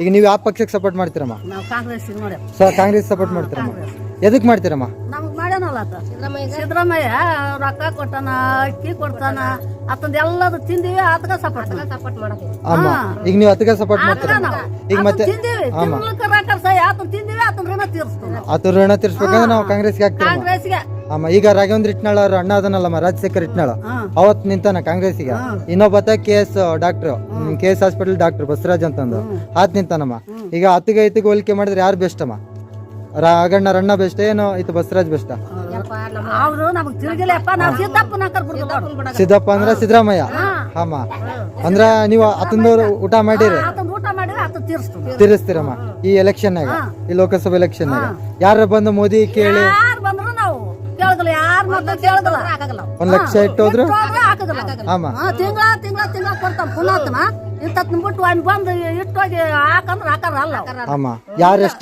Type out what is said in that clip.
ಈಗ ನೀವು ಯಾವ ಪಕ್ಷಕ್ಕೆ ಸಪೋರ್ಟ್ ಮಾಡ್ತೀರಮ್ಮ? ನಾವು ಕಾಂಗ್ರೆಸ್ ನೋಡಿ ಸೊ ಕಾಂಗ್ರೆಸ್ ಸಪೋರ್ಟ್ ಮಾಡ್ತೀರಮ್ಮ. ಎದಕ್ ಮಾಡ್ತೀರಮ್ಮ? ನಮಗ್ ಮಾಡ್ಯಾನಲ್ಲ ಆತ. ಸಿದ್ದರಾಮಯ್ಯ ರೊಕ್ಕ ಕೊಟ್ಟಾನ ಅಕ್ಕಿ ಕೊಡ್ತಾನ ಅತ್ತಂದ ಎಲ್ಲದು ತಿಂದಿವಿ ಆತಗ ಸಪೋರ್ಟ್ ಸಪೋರ್ಟ್ ಮಾಡಕ್ಕೆ. ಅಮ್ಮ ಈಗ ನೀವು ಅದಕ್ಕೆ ಸಪೋರ್ಟ್ ಮಾಡ್ತೀರ ಈಗ ಮತ್ತೆ ತಿಂದಿವಿ. ಆಮ. ತಿಂಗ್ಳಕ್ಕ ಆತನ ಋಣ ತೀರ್ಸ್ಬೇಕಂದ್ರೆ ನಾವು ಕಾಂಗ್ರೆಸ್ಗೆ ಹಾಕ್ತೀವಿ ಕಾಂಗ್ರೆಸ್ಗೆ. ಅಮ್ಮ ಈಗ ರಾಘವೇಂದ್ರ ಇಟ್ನಾಳ ಅವ್ರ ಅಣ್ಣ ಅದನ್ನಲ್ಲಮ್ಮ ರಾಜಶೇಖರ್ ಇಟ್ನಾಳ. ಹಾ. ಅವತ್ ನಿಂತಾನ ಕಾಂಗ್ರೆಸ್ಸಿಗೆ. ಇನ್ನೊಬ್ಬತ K S doctor. K S hospital doctor Basavaraj ಅಂತಂದು. ಆತ್ ನಿಂತಾನಮ್ಮ. ಈಗ ಹತ್ತಿಗೆ ಐತಿಗೆ ಹೋಲಿಕೆ ಮಾಡಿದ್ರೆ ಯಾರು ಬೆಸ್ಟ್ ಅಮ್ಮ ರಾಘಣ್ಣ ರಣ್ಣ ಬೆಸ್ಟ್ ಏನೋ ಇತ್ತು ಬಸವರಾಜ್ ಬೆಸ್ಟ್? ಯಪ್ಪ ನಮ್ಮ ಅವ್ರು ನಮಗ್ ತಿರುಗಿಲ್ಲಪ್ಪ ನಾವು ಸಿದ್ದಪ್ಪನ ಕರ್ಬಿಡ್ದು ಸಿದ್ದಪ್ಪ ಅಂದ್ರ ಸಿದ್ದರಾಮಯ್ಯ. ಅಮ್ಮ ಅಂದ್ರ ನೀವು ಅತಂದವ್ರು ಊಟ ಮಾಡಿರಿ. ಆತ ತೀರಿಸ್ತೀರಮ್ಮ. ಈ ಎಲೆಕ್ಷನ್ನಾಗ ಈ ಲೋಕಸಭಾ ಎಲೆಕ್ಷನ್ನಾಗ ಯಾರ ಬಂದು ಮೋದಿ ಕೇಳಿ? ಯಾರು ಬಂದ್ರು ನಾವು? ಆಗಲ್ಲ ಒಂದ್ ಲಕ್ಷ ಇಟ್ಟೋದ್ರು ಆಮ ತಿಂಗಳ ತಿಂಗಳ ಕೊಡ್ತಾನ ಬಂದು ಇಟ್ಟೋಗಿ ಹಾಕಂದ್ರೆ ಹಾಕಾರ ಅಲ್ಲ ಅಮ್ಮ ಯಾರು ಎಷ್ಟು